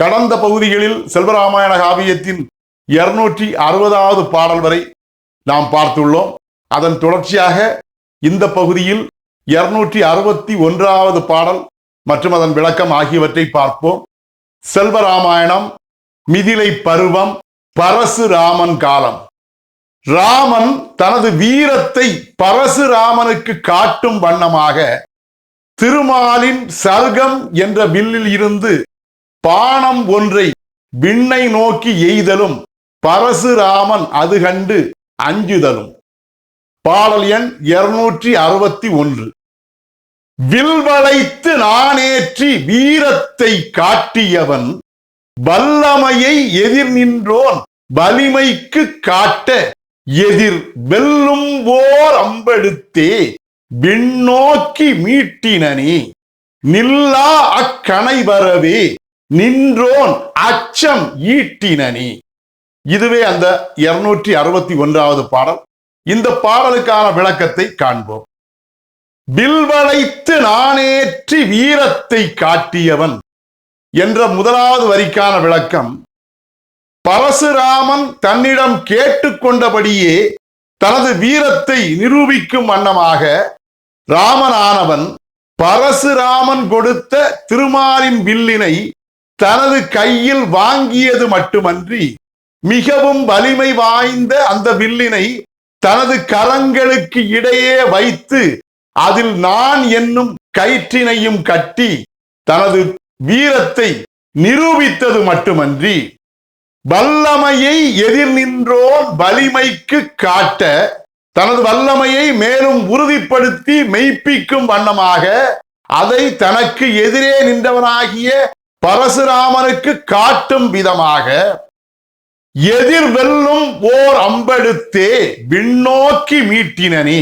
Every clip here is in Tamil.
கடந்த பகுதிகளில் செல்வராமாயண காவியத்தின் இருநூற்றி அறுபதாவது பாடல் வரை நாம் பார்த்துள்ளோம். அதன் தொடர்ச்சியாக இந்த பகுதியில் இருநூற்றி அறுபத்தி ஒன்றாவது பாடல் மற்றும் அதன் விளக்கம் ஆகியவற்றை பார்ப்போம். செல்வராமாயணம் மிதிலை பருவம் பரசுராமன் காலம். ராமன் தனது வீரத்தை பரசுராமனுக்கு காட்டும் வண்ணமாக திருமாலின் சர்க்கம் என்ற வில்லில் இருந்து பானம் ஒன்றை விண்ணை நோக்கி எய்தலும் பரசுராமன் அது கண்டு அஞ்சுதலும். பாடல் எண் இருநூற்றி அறுபத்தி ஒன்று. வில்வளைத்து நானேற்றி வீரத்தை காட்டியவன் வல்லமையை எதிர் நின்றோன் வலிமைக்கு காட்ட எதிர் வெல்லும் ஓர் அம்பெடுத்தே விண்ணோக்கி மீட்டினனே நில்லா அக்கணை வரவே நின்றோன் அச்சம் ஈட்டினி இதுவே அந்த இருநூற்றி அறுபத்தி ஒன்றாவது பாடல். இந்த பாடலுக்கான விளக்கத்தை காண்போம். வில்வளைத்து நானேற்றி வீரத்தை காட்டியவன் என்ற முதலாவது வரிக்கான விளக்கம் பரசுராமன் தன்னிடம் கேட்டுக்கொண்டபடியே தனது வீரத்தை நிரூபிக்கும் வண்ணமாக ராமனானவன் பரசுராமன் கொடுத்த திருமாலின் வில்லினை தனது கையில் வாங்கியது மட்டுமன்றி மிகவும் வலிமை வாய்ந்த அந்த வில்லினை தனது கரங்களுக்கு இடையே வைத்து அதில் நான் என்னும் கயிற்றினையும் கட்டி தனது வீரத்தை நிரூபித்தது மட்டுமன்றி வல்லமையை எதிர் நின்றோன் வலிமைக்கு காட்ட தனது வல்லமையை மேலும் உறுதிப்படுத்தி மெய்ப்பிக்கும் வண்ணமாக அதை தனக்கு எதிரே நின்றவனாகிய பரசுராமனுக்கு காட்டும் விதமாக எதிர் வெல்லும் ஓர் அம்பெடுத்தே விண்ணோக்கி மீட்டினனே.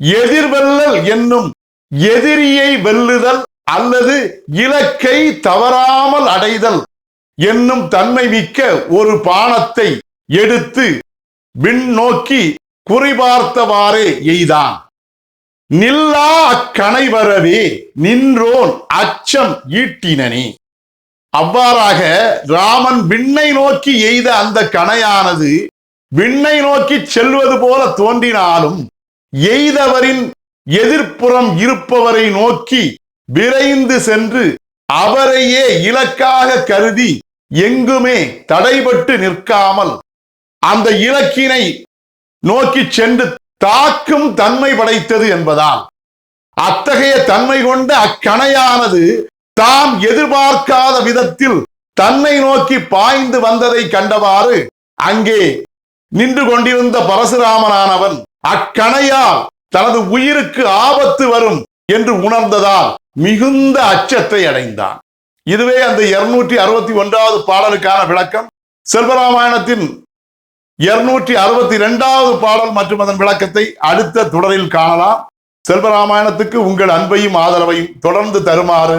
எதிர்வெல்லல் என்னும் எதிரியை வெல்லுதல் அல்லது இலக்கை தவறாமல் அடைதல் என்னும் தன்மை மிக்க ஒரு பானத்தை எடுத்து விண் நோக்கி குறிபார்த்தவாறே எய்தான். நில்லா அக்கணை வரவே நின்றோன் அச்சம் ஈட்டினனே. அவ்வாறாக ராமன் விண்ணை நோக்கி எய்த அந்த கணையானது விண்ணை நோக்கி செல்வது போல தோன்றினாலும் எய்தவரின் எதிர்ப்புறம் இருப்பவரை நோக்கி விரைந்து சென்று அவரையே இலக்காக கருதி எங்குமே தடைபட்டு நிற்காமல் அந்த இலக்கினை நோக்கி சென்று தாக்கும் தன்மை படைத்தது என்பதால் அத்தகைய தன்மை கொண்ட அக்கணையானது தாம் எதிர்பார்க்காத விதத்தில் தன்னை நோக்கி பாய்ந்து வந்ததை கண்டவாறு அங்கே நின்று கொண்டிருந்த பரசுராமனானவன் அக்கணையால் தனது உயிருக்கு ஆபத்து வரும் என்று உணர்ந்ததால் மிகுந்த அச்சத்தை அடைந்தான். இதுவே அந்த இருநூற்றி அறுபத்தி ஒன்றாவது பாடலுக்கான விளக்கம். செல்வராமாயணத்தின் இருநூற்றி அறுபத்தி இரண்டாவது பாடல் மற்றும் அதன் விளக்கத்தை அடுத்த தொடரில் காணலாம். செல்வராமாயணத்துக்கு உங்கள் அன்பையும் ஆதரவையும் தொடர்ந்து தருமாறு